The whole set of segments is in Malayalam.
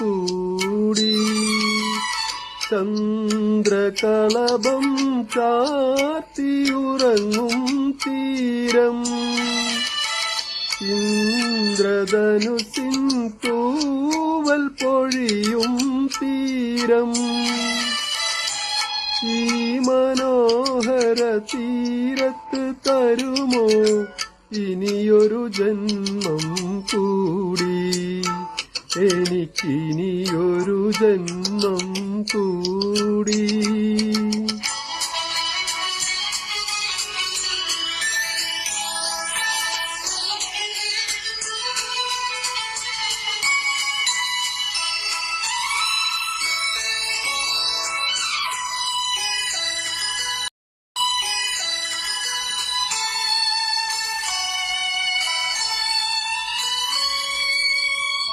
കൂടി. ചന്ദ്രകളഭം കാത്തിയുറങ്ങും തീരം. ഇന്ദ്രധനുസിൻ തൂവൽ പൊഴിയും തീരം. ഈ മനോഹര തീരത്ത് തരുമോ? ഇനിയൊരു ജന്മം കൂടി. എനിക്കിനിയൊരു ജന്മം കൂടി.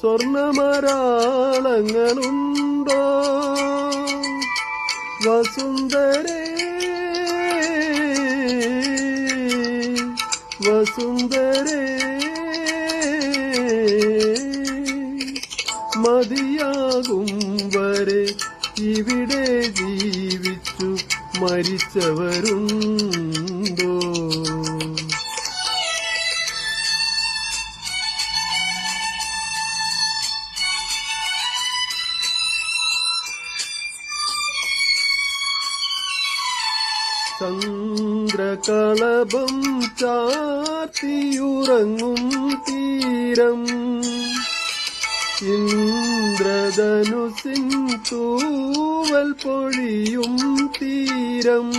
സ്വർണമരാളങ്ങളുണ്ടോ? വസുന്ധരേ വസുന്ധരേ മതിയാകും വരെ ഇവിടെ ജീവിച്ചു മരിച്ചവരുണ്ടോ. ചന്ദ്രകളഭം ചാത്തിയുറങ്ങും തീരം. ഇന്ദ്രധനുസിൻ തൂവൽ പൊഴിയും തീരം.